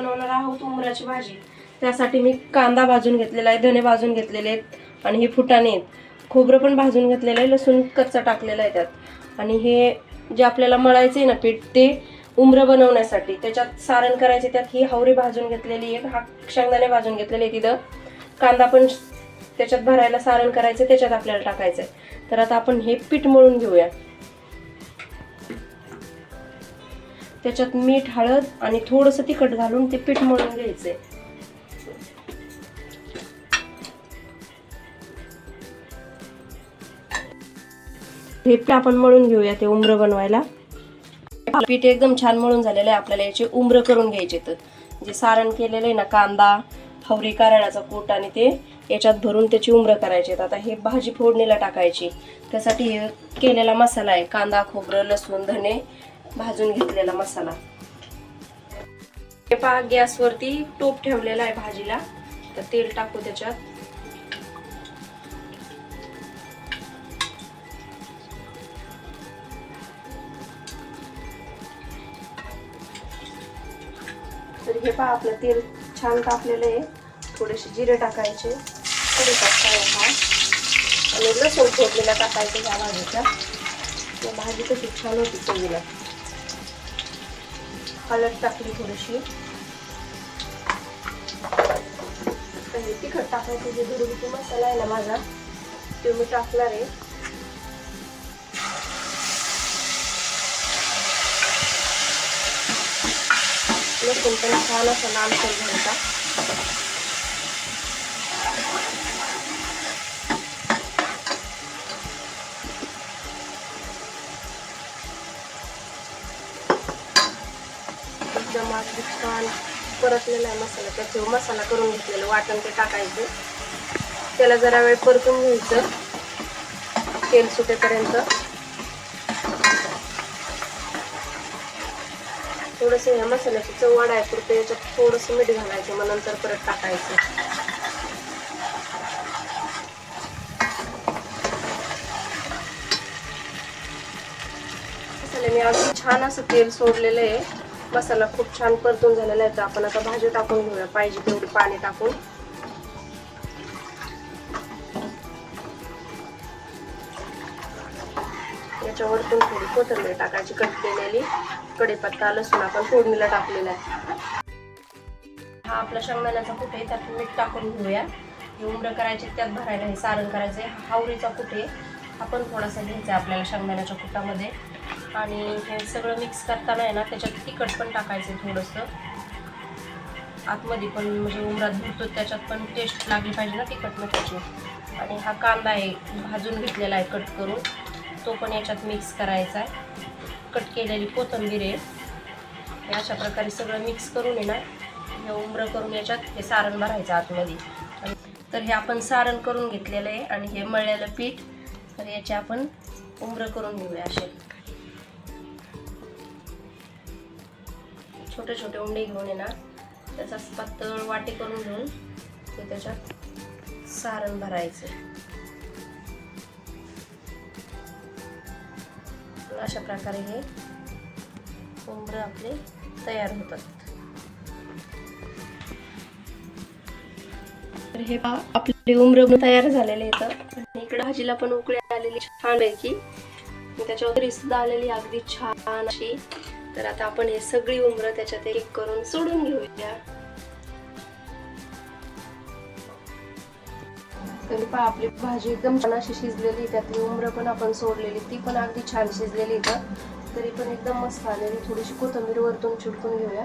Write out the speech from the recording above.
बनवणार आहोत उमराची भाजी. त्यासाठी मी कांदा भाजून घेतलेला आहे धने भाजून घेतलेले आहेत आणि हे फुटाणे आहेत. खोबरं पण भाजून घेतलेलं आहे लसूण कच्चा टाकलेला आहे त्यात. आणि हे जे आपल्याला मळायचं आहे ना पीठ ते उमरं बनवण्यासाठी त्याच्यात सारण करायचे त्यात ही हावरी भाजून घेतलेली आहे हा शेंगदाणे भाजून घेतलेले आहे तिथं कांदा पण त्याच्यात भरायला सारण करायचं त्याच्यात आपल्याला टाकायचं आहे. तर आता आपण हे पीठ मळून घेऊया. त्याच्यात मीठ हळद आणि थोडंसं तिखट घालून ते पीठ मळून घ्यायचंय. हे पीठ आपण मळून घेऊया ते उमरं बनवायला. पीठ एकदम छान मळून झालेलं आहे आपल्याला याचे उमरं करून घ्यायचे तर जे सारण केलेलं आहे ना कांदा फवरी कारळाचा कूट आणि ते याच्यात भरून त्याची उमरं करायची आता हे भाजी फोडणीला टाकायची. त्यासाठी हे केलेला मसाला आहे कांदा खोबरं लसूण धने भाजून घेतलेला मसाला. हे पहा गॅसवरती टोप ठेवलेला आहे भाजीला. तर तेल टाकू त्याच्यात. तर हे पहा आपलं तेल छान तापलेलं आहे. थोडेसे जिरे टाकायचे. थोडे टाकायचा आणि लसूण फोडलेला टाकायचं या भाजीच्या भाजी कशी छान होती चवीला. हळद टाकली थोडीशी. पहिले तिखट टाकायचं जे घरगुती मसाला आहे ना माझा तो मी टाकणार आहे. लसूण पण छान असं लालसर घ्यायचा. एकदम छान परतलेला आहे मसाला त्याचे मसाला करून घेतलेलं वाटण ते टाकायचं. त्याला जरा वेळ परतून घ्यायचं. तेल सुटेपर्यंत. थोडंसं ह्या मसाल्याची चव वाढायपुरतं याच्यात थोडंसं मीठ घालायचं मग नंतर परत टाकायचं. मसाल्याने अगदी छान असं तेल सोडलेलं आहे. मसाला खूप छान परतून झालेला आहे तर आपण आता भाजी टाकून घेऊया. पाहिजे तेवढी पाणी टाकून. याच्यावरतून थोडी कोथंबीर टाकायची कट केलेली. कढीपत्ता लसूण आपण फोडणीला टाकलेला आहे. हा आपला शेंगदाण्याचा कुठे आहे त्यात मीठ टाकून घेऊया. हे उमरं करायचे त्यात भरायला हे सारण करायचं आहे हावरीचा कुठे आपण थोडासा घ्यायचा आहे आपल्याला शेंगदाण्याच्या कुटामध्ये. आणि हे सगळं मिक्स करताना आहे ना त्याच्यात तिखट पण टाकायचं थोडंसं. आतमध्ये पण म्हणजे उमरात भरतो त्याच्यात पण टेस्ट लागली पाहिजे ना तिखट मिठाची आणि हा कांदा आहे भाजून घेतलेला आहे कट करून. तो पण याच्यात मिक्स करायचा आहे. कट केलेली कोथिंबीर आहे. अशा प्रकारे सगळं मिक्स करून आहे ना हे उमरं करून याच्यात हे सारण भरायचं आतमध्ये. तर हे आपण सारण करून घेतलेलं आहे आणि हे मळलेलं पीठ तर याचे आपण उमरं करून घेऊया असे. छोटे छोटे उंडे घेऊन येणार. त्याचा पातळ वाटी करून घेऊन ते त्याच्यात सारण भरायचं. अशा प्रकारे हे उमरं आपले तयार होतात. तर हे पहा आपले उमरं तयार झालेले आहेत. इकडे भाजीला पण उकळी आलेली छान पैकी. त्याच्यावर सुद्धा आलेली अगदी छान अशी तर आता आपण हे सगळी उमरं त्याच्यात एक करून सोडून घेऊया. तरी पहा आपली भाजी एकदम छान अशी शिजलेली त्यातली उमरं पण आपण सोडलेली ती पण अगदी छान शिजलेली का तरी पण एकदम मस्त आलेली थोडीशी कोथिंबीर वरतून चिटकून घेऊया.